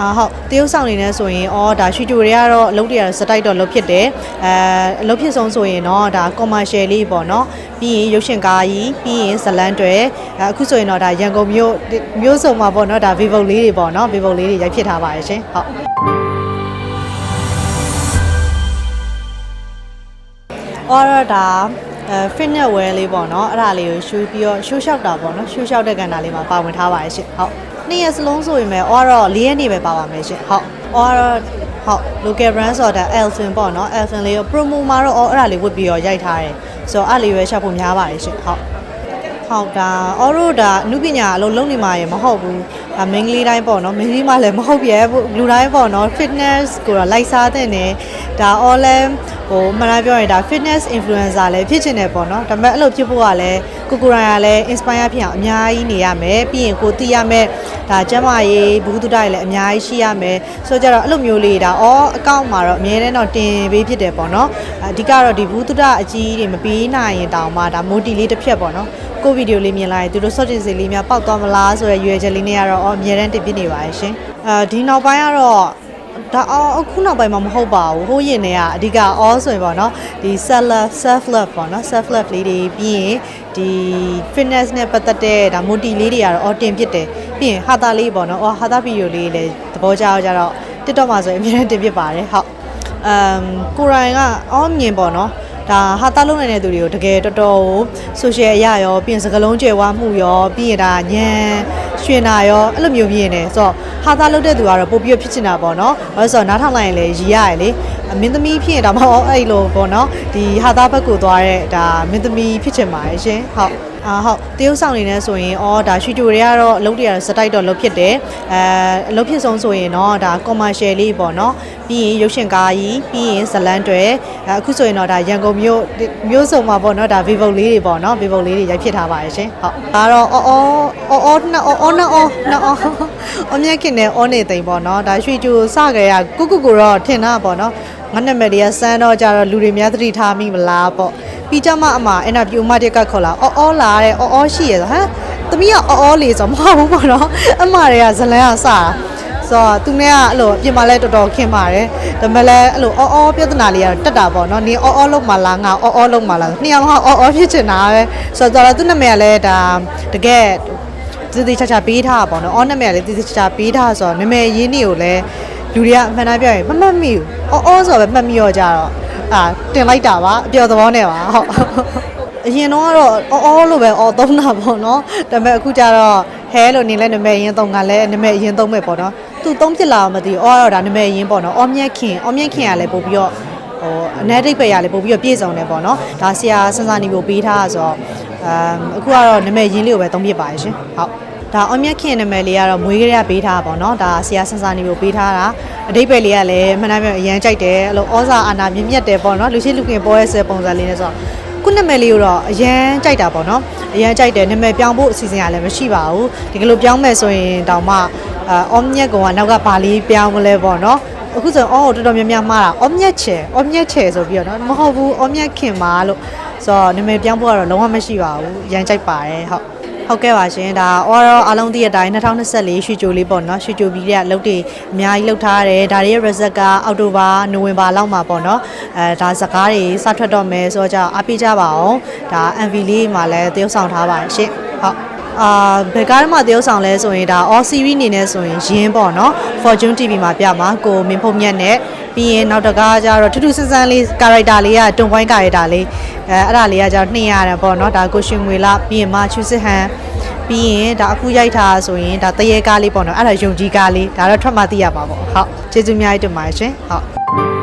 အာဟုတ်တရုတ်ဆောင်နေနေဆိုရင်အော်ဒါရွှေကြိုတွေကတော့အလုပ်တွေကတော့စတိုက်တော့လုပ်ဖြစ်တယ်အဲအလုပ်ဖြစ်ဆုံးဆိုရင်တော့ဒါ commercial လေးပေါ့နော်ပြီးရင်ရုပ်ရှင်ကားကြီးပြီးရင်ဇလန်းတွေအဲအခုဆိုရင်တော့ဒါရန်ကုန်မြို့မြို့စုံမှာပေါ့နော်ဒါ vivo လေးတွေပေါ့နော် vivo လေးတွေရိုက်ဖြစ်ထားပါတယ်ရှင်ဟုတ်အော်ရဒါအဲ fitness wear လေးပေါ့နော်အဲ့ဒါလေးကိုရှူပြီးတော့ရှူလျှောက်တာပေါ့နော်ရှူလျှောက်တဲ့ကဏ္ဍလေးမှာပါဝင်ထားပါတယ်ရှင်ဟုတ် နှစ်ရက်စလုံးဆိုရင်ပဲအော်တော့၄ရက်နေပဲပါပါမယ်ရှင်ဟုတ်အော်တော့ဟုတ် local brand ဆိုတာ Elfin ပေါ့နော် Elfin လေးကို promo မှာတော့အော်အဲ့ဒါလေးဝတ်ပြီးတော့ရိုက်ထားတယ်ဆိုတော့အဲ့လေးပဲရှောက်ဖို့များပါတယ်ရှင်ဟုတ်ဟုတ်တာအော်ရိုဒါအနုပညာအလုံးလုံးနေမှာရမဟုတ်ဘူးဒါမင်းကလေးတိုင်းပေါ့နော်မင်းကလေးမှလည်းမဟုတ်ပြဲဘူးလူတိုင်းပေါ့နော် fitness ကိုတော့လိုက်စားတဲ့နေဒါ all လဲ ဟိုမှန်လားပြောရင်ဒါ fitness influencer လည်းဖြစ်ချင်တယ်ပေါ့နော်ဒါပေမဲ့အဲ့လိုဖြစ်ဖို့ကလည်းကိုကိုရိုင်ကလည်း inspire ဖြစ်အောင်အများကြီးနေရမယ်ပြီးရင်ကိုသိရမယ်ဒါကျမ်းမာရေးဘူးတုဒ္ဒတွေလည်းအများကြီးရှိရမယ်ဆိုတော့ကြတော့အဲ့လိုမျိုးလေးဒါ all account မှာတော့အများနဲ့တော့တင်ပေးဖြစ်တယ်ပေါ့နော်အဓိကတော့ဒီဘူးတုဒ္ဒအကြီးတွေမပေးနိုင်ရင်တောင်မှဒါ motivate လေးတစ်ဖြတ်ပေါ့နော်ကိုဗီဒီယိုလေးမြင်လိုက်သူတို့ short တင်စီလေးများပောက်သွားမလားဆိုရရွယ်ချက်လေးနဲ့ကတော့အော်အမြဲတမ်းတင်ပြနေပါရဲ့ရှင်အဲဒီနောက်ပိုင်းကတော့ ဒါအော်အခုနောက်ပိုင်းမှာမဟုတ်ပါဘူးဟိုးရင်တွေကအဓိက all ဆိုရင်ပေါ့နော်ဒီ self love self love ပေါ့နော် self love လေးတွေပြီးရင်ဒီ fitness နဲ့ပတ်သက်တဲ့ဒါ motive လေးတွေကတော့အော်တင်ပြတယ်ပြီးရင်ဟာတာလေးပေါ့နော်အော်ဟာတာဗီဒီယိုလေးလည်းသဘောကျတော့ကြတော့ TikTok မှာဆိုရင်အမြဲတမ်းတင်ပြပါတယ်ဟုတ်အမ်ကိုရိုင်ကအော်မြင်ပေါ့နော် ဒါဟာတာလုံးနေတဲ့သူတွေကိုတကယ်တော်တော်ကို social အရရောပြီးရင်စကလုံးကျယ်ဝမှုရောပြီးရင်ဒါညံရွှင်တာရောအဲ့လိုမျိုးမြင်နေဆိုတော့ဟာတာလုံးတဲ့သူကတော့ပို့ပြီးဖြစ်ချင်တာပေါ့နော်ဘာလို့ဆိုတော့နားထောင်လိုက်ရင်လည်းရည်ရတယ်လေအမင်းသမီးဖြစ်ရင်ဒါမှမဟုတ်အဲ့လိုပေါ့နော်ဒီဟာတာဘက်ကိုသွားတဲ့ဒါမင်းသမီးဖြစ်ချင်ပါတယ်ရှင်ဟုတ် အာဟုတ်တရုတ်ဆောင်နေနေဆိုရင်အော်ဒါရွှေကြိုတွေကတော့အလုပ်တွေကတော့စတိုက်တော့လုပ်ဖြစ်တယ်အဲအလုပ်ဖြစ်ဆုံးဆိုရင်တော့ဒါ commercial လေးပေါ့နော်ပြီးရင်ရုပ်ရှင်ကားကြီးပြီးရင်ဇလန်းတွေအဲအခုဆိုရင်တော့ဒါရန်ကုန်မြို့မြို့စုံမှာပေါ့နော်ဒါ vivo လေးတွေပေါ့နော် vivo လေးတွေရိုက်ဖြစ်ထားပါတယ်ရှင်ဟုတ်ဒါတော့အော်အော်အော်အော်နော်အော်နော်အော်နော်အော်အမြက်ခင်နဲ့အော်နေသိမ့်ပေါ့နော်ဒါရွှေကြိုစကြရကုကုကိုတော့ထင်တာပေါ့နော်ငါနာမည်တွေကစမ်းတော့ကြတော့လူတွေများသတိထားမိမလားပေါ့ ပြီးကြမှာအမအင်တာဗျူးမတက်ကခေါ်လာအော်အော်လာတဲ့အော်အော်ရှိရဆိုဟမ်သမီးကအော်အော်လေးဆိုမဟုတ်ဘူးပေါ့နော်အမတွေကဇလန်းကစတာဆိုတော့သူနဲ့ကအဲ့လိုပြင်မာလဲတော်တော်ခင်ပါတယ်ဒါပေမဲ့လည်းအဲ့လိုအော်အော်ပြဿနာလေးကတော့တက်တာပေါ့နော်နင်အော်အော်လုံးမလားငါအော်အော်လုံးမလားနှစ်ယောက်လုံးကအော်အော်ဖြစ်ချင်တာပဲဆိုတော့သူ့နာမည်ကလည်းဒါတကယ်တည်တည်ချာချာပေးထားတာပေါ့နော်အော်နာမည်ကလည်းတည်တည်ချာချာပေးထားဆိုတော့နာမည်ရင်းနေကိုလည်းလူတွေကအမှန်တမ်းပြောရင်မမှတ်မိဘူးအော်အော်ဆိုတော့ပဲမှတ်မိရောကြတော့အာတင်လိုက်တာပါအပျော်သဘောနဲ့ပါဟုတ်အရင်တော့ကတော့အော်အော်လို့ပဲအော်သုံးတာပေါ့နော်ဒါပေမဲ့အခုကျတော့ဟဲလို့နေလဲနာမည်ရင်သုံးကလည်းနာမည်ရင်သုံးမဲ့ပေါ့နော်သူသုံးဖြစ်လာမှမသိဘူးအော်တော့ဒါနာမည်ရင်ပေါ့နော်အော်မြက်ခင်အော်မြက်ခင်ကလည်းပို့ပြီးတော့ဟိုအနက်တိတ်ပဲရလည်းပို့ပြီးတော့ပြည့်စုံတယ်ပေါ့နော်ဒါဆရာစန်းစာနေကိုပေးထားဆိုတော့အမ်အခုကတော့နာမည်ရင်လေးကိုပဲသုံးဖြစ်ပါရဲ့ရှင်ဟုတ် ဒါအောင်မြတ်ခင်နာမည်လေးကတော့မွေးကလေးကပေးထားတာပေါ့နော်ဒါဆရာဆန်းစာနေကိုပေးထားတာအတိတ်ပဲလေးကလည်းမှန်တယ်ပြောအရန်ကြိုက်တယ်အဲ့လိုဩဇာအာနာမြင့်မြတ်တယ်ပေါ့နော်လူရှိလူခင်ပေါ်ရဲ့ဆယ်ပုံစံလေးနဲ့ဆိုတော့ခုနာမည်လေးကိုတော့အရန်ကြိုက်တာပေါ့နော်အရန်ကြိုက်တယ်နာမည်ပြောင်းဖို့အစီအစဉ်ကလည်းမရှိပါဘူးဒီကလိုပြောင်းမယ်ဆိုရင်တောင်မှအာအော်မြက်ကောင်ကနောက်ကဘာလေးပြောင်းမလဲပေါ့နော်အခုဆိုအော်ကိုတော်တော်များများမှားတာအော်မြက်ချယ်အော်မြက်ချယ်ဆိုပြီးတော့နော်မဟုတ်ဘူးအော်မြက်ခင်ပါလို့ဆိုတော့နာမည်ပြောင်းဖို့ကတော့လုံးဝမရှိပါဘူးအရန်ကြိုက်ပါတယ်ဟုတ် ဟုတ်ကဲ့ပါရှင်ဒါ overall အားလုံးသိတဲ့အတိုင်း2024ရွှေကြိုလေးပေါ့နော်ရွှေကြိုပြီးတဲ့အလုပ်တွေအများကြီးလုပ်ထားရတယ်ဒါတွေရဲ့ result ကအောက်တိုဘာနိုဝင်ဘာလောက်မှာပေါ့နော်အဲဒါစကားတွေစထွက်တော့မယ်ဆိုတော့じゃအားပေးကြပါအောင်ဒါ MV လေးမှာလည်းသရုပ်ဆောင်ထားပါတယ်ရှင်ဟုတ် အာဘယ်ကားမှသရုပ်ဆောင်လဲဆိုရင်ဒါ all series အနေနဲ့ဆိုရင်ရင်းပေါ့နော် Fortune TV မှာပြမှာကိုမင်းဖုံမြတ်နဲ့ပြီးရင်နောက်တကားကျတော့ထူးထူးဆန်းဆန်းလေး character လေးကတွန်ပွိုင်း character လေးအဲအဲ့ဒါလေးကကျတော့နှင်ရတယ်ပေါ့နော်ဒါကိုရှင်ငွေလာပြီးရင်မချူစစ်ဟန်ပြီးရင်ဒါအခုရိုက်ထားဆိုရင်ဒါတရေကားလေးပေါ့နော်အဲ့ဒါယုံကြည်ကားလေးဒါတော့ထွက်မှသိရပါပေါ့ဟုတ်ကျေးဇူးအများကြီးတင်ပါတယ်ရှင်ဟုတ်